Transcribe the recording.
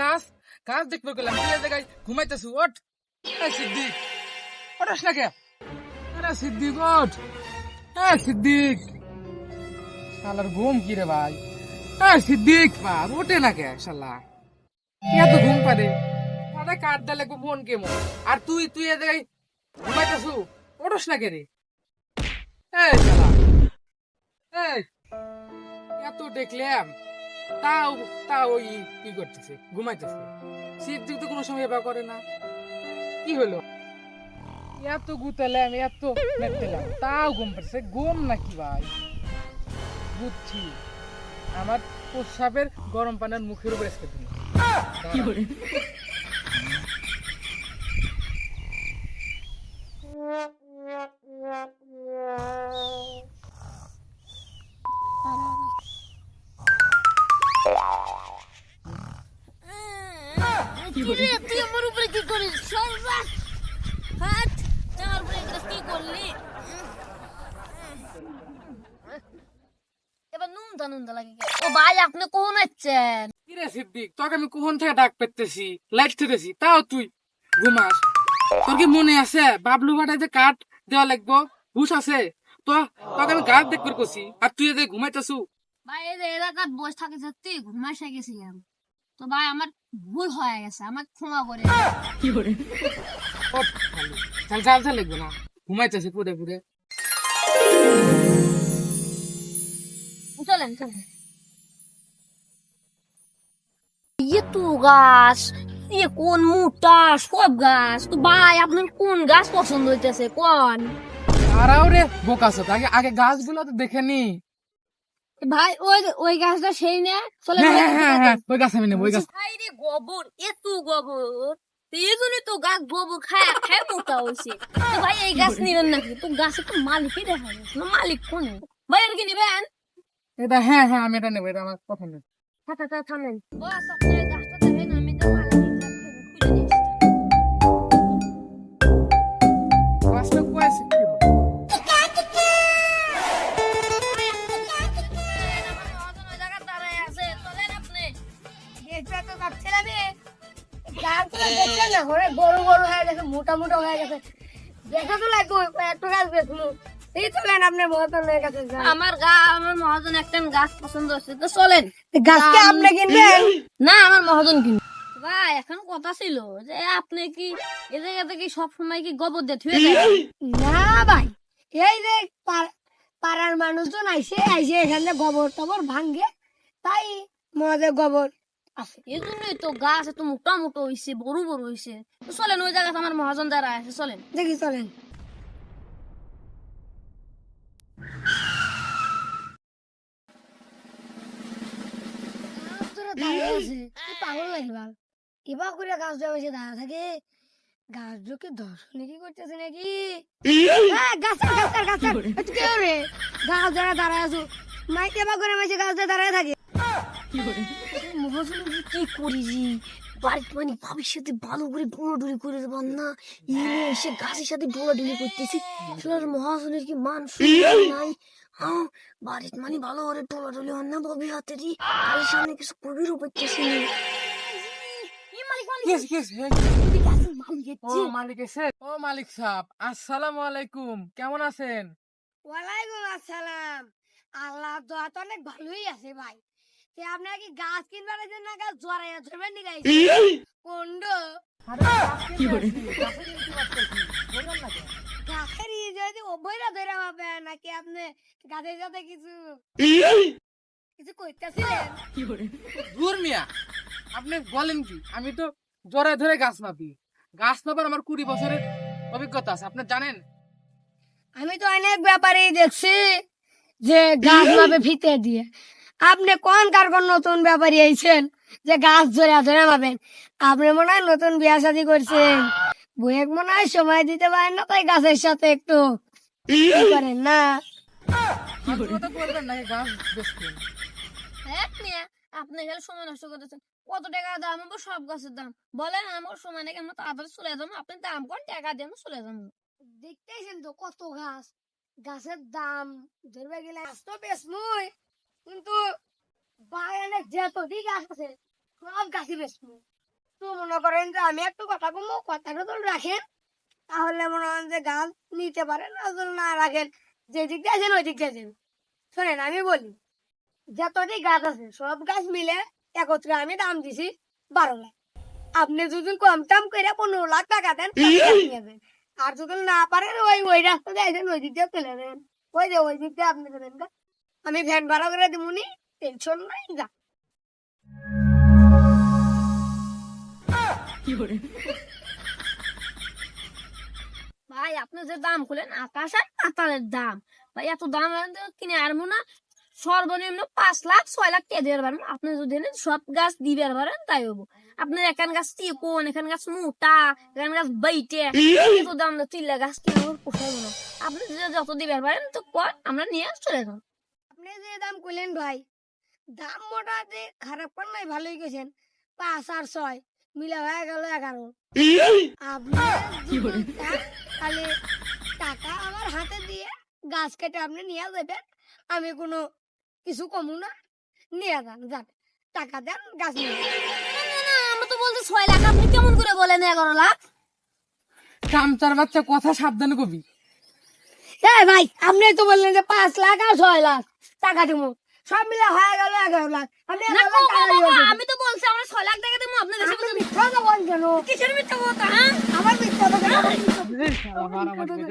গাছ গাছ দেখব গেলাম। তুই এ জায়গায় ঘুমাইতেছু, ওঠ। এই সিদ্দিক, ওঠস না কে আরে সিদ্দিক, ওঠ। এ সিদ্দিক। শালার ঘুম কি রে ভাই? এ সিদ্দিক, বাপ, ওঠে না কে শালা? এত ঘুম পারে। আরে কাট দালে মন কেমন? আর তুই তুই এ জায়গায় ঘুমাইতেছু, ওঠস না কে রে? এই শালা। এই, এত দেখলাম। তাও তাও ওই কি করতেছে ঘুমাইতেছে। সিদ্দিক তো কোনো সময় এবার করে না। কি হলো? এত গুতালাম এত মেতেলাম তাও ঘুম পাচ্ছে। ঘুম নাকি ভাই? বুঝছি আমার প্রস্রাবের গরম পানের মুখের উপর এসে দিল কি করে তুই আমার উপরে কি করিস? সর্বাস হাত তুই উপরে কি করলি? এবার নুনদা নুনদা লাগে ও ভাই আপনি কোন হচ্ছেন? কিরে সিদ্দিক তোকে আমি কখন থেকে ডাক পেতেছি? লাইট থেতেছি তাও তুই। ঘুমাস। তোর কি মনে আছে? বাবলু ভাটায় যে কাঠ দেওয়া লাগবো? হুশ আছে। তো তোকে আমি গাছ দেখবার করছি আর তুই এদের ঘুমাইতেছু? ভাই এই যে এলাকার বসে থাকে সত্যি ঘুমাসে গেছিলাম তো ভাই আমার ভুল হয়ে গেছে আমার ক্ষমা করে। চাল চাল চাল না। ঘুমাইতেছে পুরে পুরে চলেন চলেন। ইয়ে তো গাছ ইয়ে কোন মোটা সব গাছ। তো ভাই আপনার কোন গাছ পছন্দ হইতেছে? কোন? আরাও রে বোকাস আগে আগে গাছগুলো তো দেখে নি। ভাই ওই ওই গাছটা সেই না চলে হ্যাঁ হ্যাঁ হ্যাঁ হ্যাঁ ওই গাছ আমি নেব ওই গাছ। ভাই রে গোবর এত গোবর এই জন্য তো গাছ গোবর খায় খায় মোটা হয়েছে তো ভাই এই গাছ নিলেন নাকি? তো গাছে তো মালিকই দেখা না মালিক কোন? ভাই আর কি নেবেন? এটা হ্যাঁ হ্যাঁ আমি এটা নেব এটা আমার পছন্দ থাকা থাকা থামেন। বড় বড় হয়ে গেছে মোটা মোটা হয়ে গেছে দেখা তো লাগবে এত গাছ বেচবো এই চলেন আপনার মহতনের কাছে যান আমার গা আমার মহাজন একটা গাছ পছন্দ হচ্ছে তো চলেন। গাছকে আপনি কিনবেন? না আমার মহাজন কিনবে। ভাই এখন কথা ছিল যে আপনি কি এ জায়গাতে কি সব সময় কি গোবর দিয়ে যায় না ভাই। এই যে পাড়ার মানুষজন আইসে আইসে এখানে গোবর টবর ভাঙ্গে তাই মজা গোবর। আছে এই জন্যই তো গাছ এত মোটা মোটো হইছে বড় বড় হইছে। তো চলেন ওই জায়গাতে আমার মহাজন দ্বারা আছে চলেন। দেখি চলেন। কি এবার করে গাছ বেশি দাঁড়া থাকে। গাছ ঢুকে দর্শনে কি করতেছে নাকি? হ্যাঁ, গাছের গাছের গাছের একটু রে গাছ ধরা দাঁড়ায় আছো মাইকে এবার করে মাইছে গাছ ধরে দাঁড়ায় থাকে। মহাজন কি করেছি বাড়িতে মানে ভবিষ্যতে ভালো করে করে দেবার না ইয়ে এসে গাছের সাথে করতেছি। সোনার মহাজনের কি মান নাই? হ্যাঁ বাড়িতে মানে ভালো করে ডুলি হন না ববি হাতে দি গাছের সামনে কিছু কবির উপরতেছি কি আছে, কি আছে? এই, ও মালিক এসে ও মালিক সাহেব আসসালামু আলাইকুম। কেমন আছেন? ওয়ালাইকুম আসসালাম। আল্লাহ দোয়া তো অনেক ভালোই আছে ভাই। তে আপনার কি গাছ কিনবার জন্য না গাছ জড়াইয়া ধরবেন নি গাইছে কোন্ড কি করে গাছে কিনতে পারতেছি, বললাম না কেন? গাছের ই যদি অভয়রা ধরে পাবে নাকি আপনি গাছের সাথে কিছু কিছু কইতেছিলেন দূর মিয়া আপনি বলেন কি? আমি তো জোরে ধরে গাছ মাপি। গাছ মাপার আমার কুড়ি বছরের অভিজ্ঞতা আছে আপনি জানেন? আমি তো অনেক ব্যাপারে দেখছি যে গাছ মাপে ফিতে দিয়ে। আপনি কোন কার কোন নতুন ব্যাপারী আইছেন? যে গাছ ধরে ধরে মাপেন আপনি মনে হয় নতুন বিয়া শাদী করছেন। বইয়ের মনে হয় সময় দিতে পারেন না তাই গাছের সাথে একটু। করেন না? আপনি খালি সময় নষ্ট করতেছেন। কত টাকা দাম হবে? সব গাছের দাম। বলেন আমার সময় নাকি আমরা তাড়াতাড়ি চলে যাব। আপনি দাম কোন? টাকা দিয়ে চলে যাব। দেখতেছেন তো কত গাছ? গাছের দাম ধরবে গেলে গাছ তো বেশ মুই কিন্তু বাগানে যত গাছ আছে সব গাছে বেসবো তো মনে করেন যে আমি একটু কথা কমো কথাটা তো রাখেন তাহলে মনে করেন যে গাছ নিতে পারেন আর যদি না রাখেন যে দিক দিয়ে আছেন ওই দিক দিয়ে আছেন শোনেন আমি বলি যতটি গাছ আছে সব গাছ মিলে একত্রে আমি দাম দিছি বারো লাখ। আপনি যদি কম টাম করে পনেরো লাখ টাকা দেন। আর যদি না পারেন ওই ওই রাস্তা দিয়ে আছেন ওই দিক দিয়ে তুলে নেন ওই যে ওই দিক দিয়ে আপনি দেবেন গা। আমি ভ্যান ভাড়া করে দিবনি টেনশন নাই যা। ভাই আপনি যে দাম খুলেন আকাশ আর পাতালের দাম। ভাই এত দাম কিনে আরবো না। সর্বনিম্ন পাঁচ লাখ ছয় লাখ টাকা দিতে পারেন আপনি যদি সব গাছ দিবে পারেন তাই হব। আপনার এখান গাছ তিকোন এখান গাছ মোটা এখান গাছ বাইটে। এত দাম তিল্লা গাছ কিনে পোষাবো না। আপনি যত দিবে পারেন তো আমরা নিয়ে চলে যাব। আপনি যে দাম কইলেন ভাই দাম মোটা যে খারাপ কর নাই ভালোই গেছেন পাঁচ আর ছয় মিলে হয়ে গেল এগারো। আপনি তাহলে টাকা আমার হাতে দিয়ে গাছ কেটে আপনি নিয়ে যাবেন আমি কোনো কিছু কমু না নিয়ে যান যান টাকা দেন গাছ নিয়ে যান। না, না, আমরা তো বলছি ছয় লাখ আপনি কেমন করে বলেন এগারো লাখ? চামচার বাচ্চা কথা সাবধানে কবি। এই ভাই আপনি তো বললেন যে পাঁচ লাখ আর ছয় লাখ। টাকা দিব সব মিলে হয়ে গেল এগারো লাখ। আমি কো, কো, কো। আমি তো বলছি আমরা ছয় লাখ টাকা দেবো আপনার কাছে আপনি মিথ্যা তো বল কেন? কিসের মিথ্যা বলতো হ্যাঁ? আমার মিথ্যা কথা আমার মিথ্যা